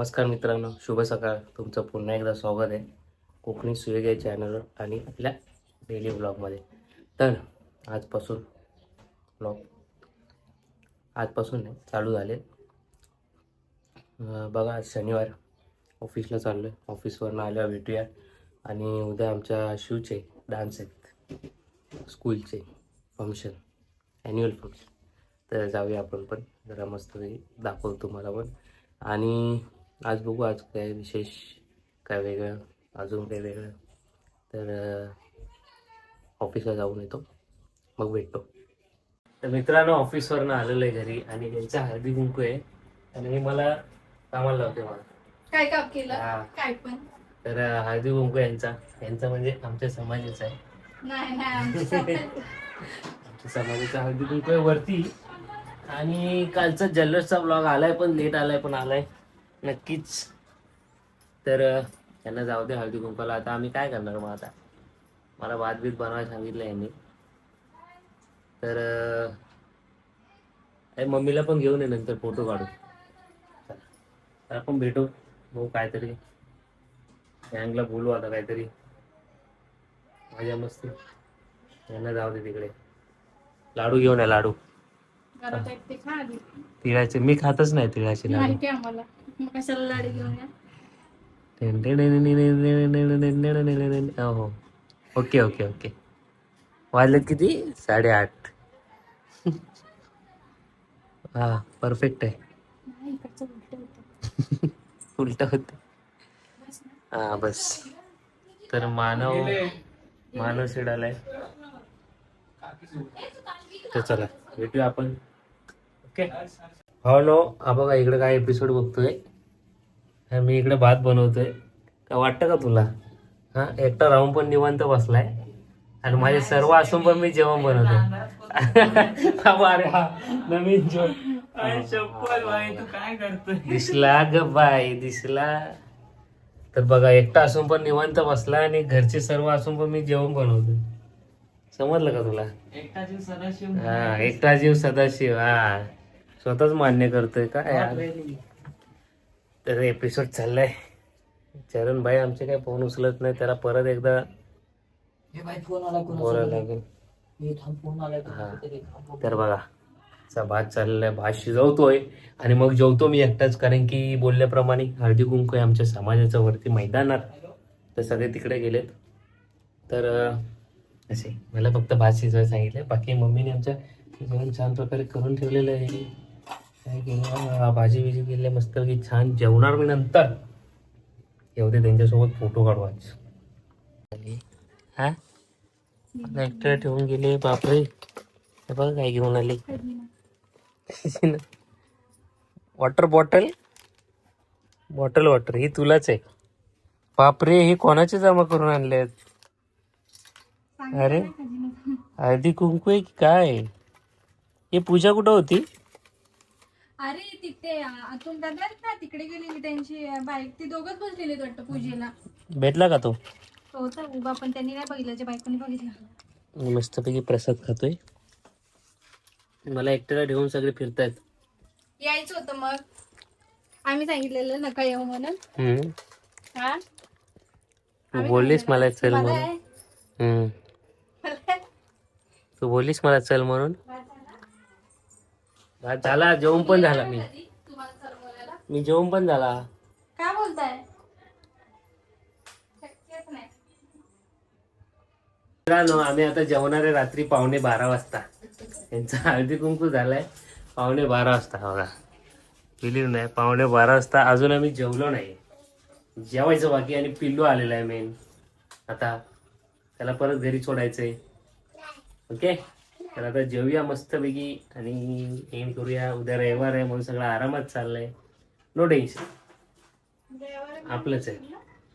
नमस्कार मित्रांनो शुभ सकाळ. तुमचं पुन्हा एकदा स्वागत आहे कोकणी सूर्योदय चॅनलवर आणि आपल्या डेली ब्लॉगमध्ये तर आजपासून ब्लॉग आजपासून नाही चालू झाले. बघा आज शनिवार. ऑफिसला चाललो आहे ऑफिसवरनं आल्यावर भेटूया. आणि उद्या आमच्या शिवचे डान्स आहेत. स्कूलचे फंक्शन ॲन्युअल फंक्शन तर जाऊया आपण पण. जरा मस्त दाखवतो तुम्हाला पण. आणि आज बघू आज काय विशेष काय वेगळं अजून काय वेगळं. तर ऑफिसला जाऊन येतो. मग भेटतो. तर मित्रांनो ऑफिसवरनं आलेलं आहे घरी आणि त्यांचा हळदी कुंकू आहे. आणि हे मला कामाला लावते मला काय काम केलं? हा. काय पण. तर हळदी कुंकू यांचा. यांचा म्हणजे आमच्या समाजाचा आहे. नाही नाही आमचं सगळं- आमच्या समाजाचा हळदी कुंकू आहे वरती. आणि कालचा जल्लोषचा ब्लॉग आलाय पण लेट आलाय पण आलाय. नक्कीच. तर त्यांना जाऊ दे हळदी कुंकाला आता आम्ही काय करणार मग आता? मला भात बीत बनवायला सांगितलं यांनी. तर अं, आई मम्मीला पण घेऊन ये नंतर फोटो काढू. तर आपण भेटू. भाऊ काहीतरी. गँगला बोलू आता काहीतरी. माझ्या मस्ती. यांना जाऊ दे तिकडे. लाडू घेऊन या लाडू. तिळाचे. मी खातच नाही तिळाचे लाडू. मग कशाला लाडी घेऊन या हो ओके ओके ओके वाजलेत किती? साडेआठ. हा परफेक्ट आहे. नाही, इकडचं उलटं होतं. उलट होत. हा बस. तर मानव मानव शिडालाय. तर चला भेटूया आपण. ओके हो नो हा बघा इकडे काय एपिसोड बघतोय. हा, मी इकडे भात बनवतोय. काय वाटतं का तुला? हा एकटा राहून पण निवांत बसलाय. आणि माझे सर्व असून पण मी जेवण बनवतो अरे हा नवीन जेवण. काय दिसला ग बाई दिसला. तर बघा एकटा असून पण निवांत बसला आणि घरचे सर्व असून पण मी जेवण बनवतो समजलं का तुला? एकटा जीव सदाशिव हा एकटा जीव सदाशिव हा. स्वतःच मान्य करतोय का यार? तर एपिसोड चाललाय. चरण भाई आमचे काय फोन उचलत नाही त्याला परत एकदा बोलायला लागेल. हे. तर. बघा चा भात चाललेला आहे भात शिजवतोय. आणि मग जेवतो मी एकटाच कारण की बोलल्याप्रमाणे हळदी कुंकू आहे आमच्या समाजाच्या वरती मैदानात. तर सगळे तिकडे गेलेत. तर असे मला फक्त भात शिजवायला सांगितलं बाकी मम्मीने आमच्या जेवण छान प्रकारे करून ठेवलेलं आहे. काय केलं भाजी बिजी केली मस्त की छान जेवणार मी नंतर. येऊ दे त्यांच्यासोबत फोटो काढू आज हा? एकटं ठेवून गेले बापरे. हे बघा काय घेऊन आले. Water bottle? बॉटल वॉटर ही तुलाच आहे. बापरे हे कोणाचे जमा करून आणले आहेत? अरे. हळदी कुंकू आहे की काय? हे पूजा कुठं होती? अरे तिथे अतुल दादा आहेत ना तिकडे गेलेली त्यांची बाईक. ती दोघच बसलेली वाटतं पूजेला. भेटला का तो? होता उभा पण त्यांनी नाही बघितलं त्या बायकोनी बघितलं. मस्तपैकी प्रसाद खातोय. मला एकट्याला ठेवून सगळे फिरतायत. यायचं होतं मग. आम्ही सांगितलेलं नका येऊ म्हणून. हम्म. हा? तू बोललीस मला चल मला म्हणून. आहे. हम्म. मला आहे. तू बोललीस मला चल म्हणून? भात झाला जेवण पण झाला. मी मी जेवण पण झाला. काय बोलताय? मित्रांनो आम्ही आता जेवणार आहे रात्री पावणे बारा वाजता. यांचा हळदी कुंकू झालाय. पावणे बारा वाजता बघा. बिलीव नाही पावणे बारा वाजता. अजून आम्ही जेवलो नाही. जेवायचं बाकी आणि पिल्लू आलेला आहे मेन आता त्याला परत घरी सोडायचंय. ओके? तर आता जेवूया मस्तपैकी आणि एंड करूया. उद्या रविवार आहे म्हणून सगळं आरामात चाललंय. नो टेन्शन आपलंच आहे.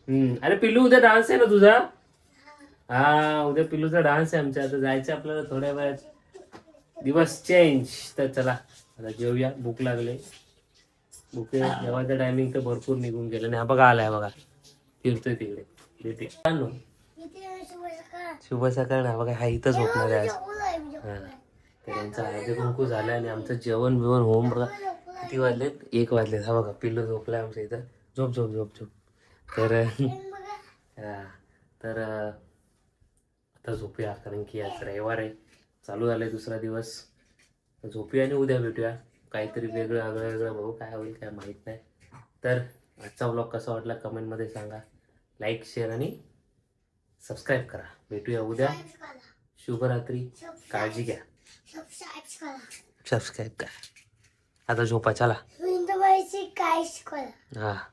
हम्म. अरे पिल्लू उद्या डान्स आहे ना तुझा? हा उद्या पिल्लूचा डान्स आहे आमच्या. आता जायचं आपल्याला थोड्या वेळात. दिवस चेंज तर चला आता जेवूया. भूक लागले. भूक जेवायचं टायमिंग तर भरपूर निघून गेलं. आणि हा बघा आलाय बघा. फिरतोय तिकडे. शुभ सकाळ. ना बघा हा इथं झोपणार आहे आज. तर त्यांचा हळदी कुंकू झालं आणि आमचं जेवण बिवण होऊन बघा. किती वाजलेत? एक वाजलेत. हा बघा पिल्लू झोपला आमच्या इथं. झोप झोप झोप झोप. तर तर आता झोपूया कारण की आज रविवार आहे. चालू झालाय दुसरा दिवस. झोपूया आणि उद्या भेटूया. काहीतरी वेगळं आगळं वेगळं बघू काय होईल काय माहीत नाही. तर आजचा ब्लॉग कसा वाटला कमेंटमध्ये सांगा. लाईक शेअर आणि सबस्क्राईब करा. भेटूया उद्या. शुभरात्री. काळजी घ्या. सबस्क्राईब करा. आता झोपा चला. काय शिकवलं हा.